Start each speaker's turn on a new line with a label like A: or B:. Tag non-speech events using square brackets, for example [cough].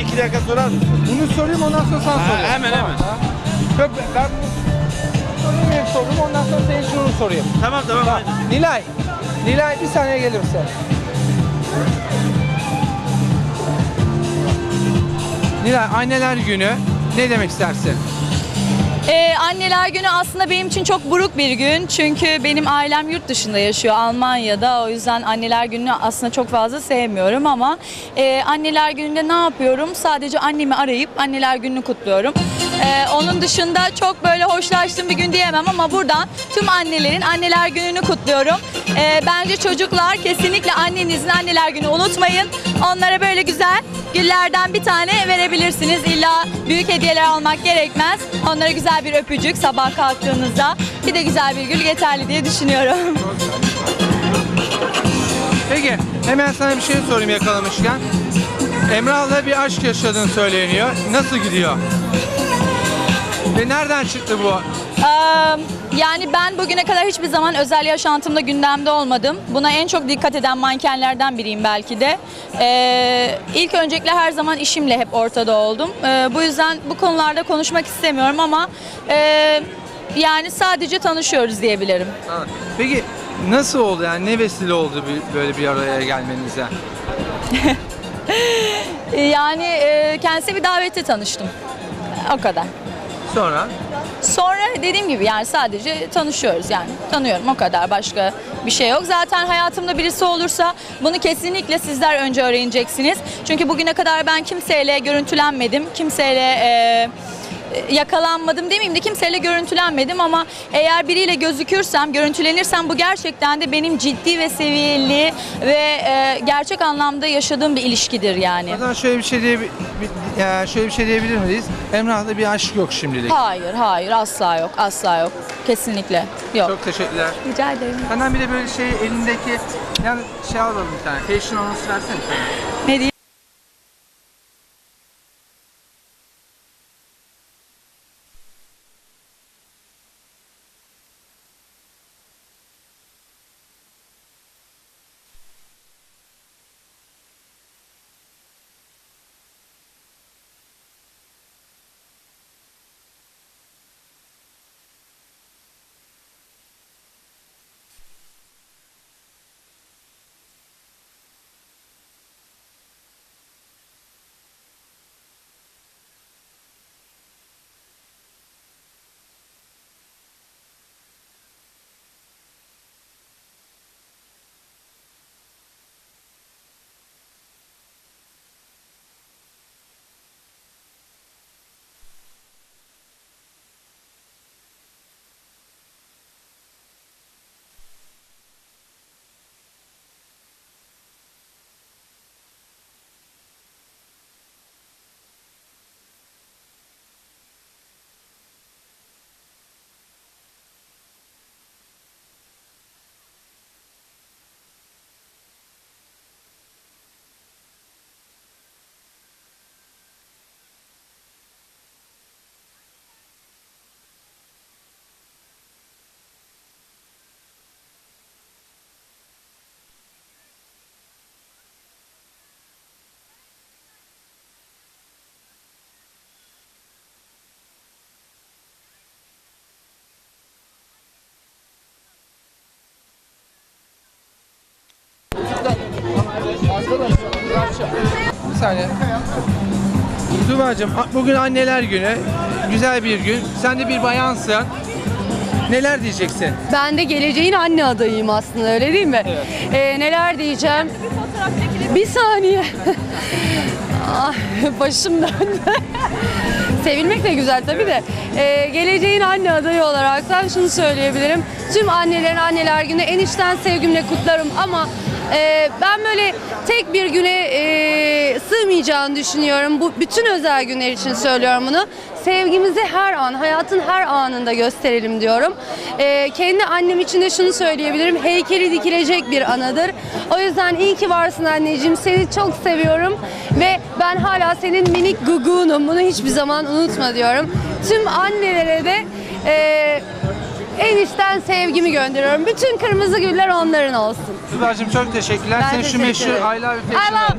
A: iki dakika sorar mısın?
B: Bunu sorayım ondan sonra sen
A: Ha,
B: sor.
A: hemen, hemen.
B: Yok ben bunu sorayım hep sorurum ondan sonra senin şunu sorayım.
A: Tamam tamam.
B: Bak. Nilay. Nilay bir saniye gelir misin? Nilay anneler günü ne demek istersin?
C: Ee, anneler günü aslında benim için çok buruk bir gün. Çünkü benim ailem yurt dışında yaşıyor Almanya'da. O yüzden anneler gününü aslında çok fazla sevmiyorum ama e, anneler gününde ne yapıyorum? Sadece annemi arayıp anneler gününü kutluyorum. Ee, onun dışında çok böyle hoşlaştığım bir gün diyemem ama buradan tüm annelerin anneler gününü kutluyorum. Ee, bence çocuklar kesinlikle annenizin anneler günü unutmayın. Onlara böyle güzel güllerden bir tane verebilirsiniz. İlla büyük hediyeler almak gerekmez. Onlara güzel bir öpücük sabah kalktığınızda bir de güzel bir gül yeterli diye düşünüyorum.
B: Peki hemen sana bir şey sorayım yakalamışken. Emrah'la bir aşk yaşadığın söyleniyor. Nasıl gidiyor? Ve nereden çıktı bu?
C: Ee, yani ben bugüne kadar hiçbir zaman özel yaşantımda gündemde olmadım. Buna en çok dikkat eden mankenlerden biriyim belki de. Ee, ilk öncelikle her zaman işimle hep ortada oldum. Ee, bu yüzden bu konularda konuşmak istemiyorum ama e, yani sadece tanışıyoruz diyebilirim.
B: Ha, Peki nasıl oldu yani ne vesile oldu bir- böyle bir araya gelmenize? [laughs]
C: Yani e, kendisiyle bir davette tanıştım. O kadar.
B: Sonra
C: Sonra dediğim gibi yani sadece tanışıyoruz yani. Tanıyorum o kadar başka bir şey yok. Zaten hayatımda birisi olursa bunu kesinlikle sizler önce öğreneceksiniz. Çünkü bugüne kadar ben kimseyle görüntülenmedim. Kimseyle e, yakalanmadım demeyeyim de kimseyle görüntülenmedim ama eğer biriyle gözükürsem, görüntülenirsem bu gerçekten de benim ciddi ve seviyeli ve e, gerçek anlamda yaşadığım bir ilişkidir yani.
B: o zaman şöyle bir şey diye yani şöyle bir şey diyebilir miyiz? Emrah'la bir aşk yok şimdilik.
C: Hayır, hayır asla yok, asla yok. Kesinlikle yok.
B: Çok teşekkürler.
C: Rica ederim.
B: Senden bir de böyle şey elindeki yani şey alalım bir tane. Fashion anonsu versene.
C: Ne diyeyim?
B: Bir saniye. Tuba'cığım a- bugün anneler günü. Güzel bir gün. Sen de bir bayansın. Neler diyeceksin?
D: Ben de geleceğin anne adayıyım aslında öyle değil mi?
B: Evet.
D: Ee, neler diyeceğim? Bir saniye. [laughs] Ah, Başım döndü. [laughs] Sevilmek de güzel tabii de. Ee, geleceğin anne adayı olarak ben şunu söyleyebilirim. Tüm annelerin anneler günü en içten sevgimle kutlarım ama e, ben böyle tek bir güne e, sığmayacağını düşünüyorum. Bu bütün özel günler için söylüyorum bunu. Sevgimizi her an, hayatın her anında gösterelim diyorum. Ee, kendi annem için de şunu söyleyebilirim. Heykeli dikilecek bir anadır. O yüzden iyi ki varsın anneciğim. Seni çok seviyorum. Ve ben hala senin minik gugunum. Bunu hiçbir zaman unutma diyorum. Tüm annelere de e, en içten sevgimi gönderiyorum. Bütün kırmızı güller onların olsun.
B: Tuba'cığım çok teşekkürler.
D: Ben
B: Senin şu
D: teşekkür
B: meşhur
D: ederim.
B: I love you
D: I love,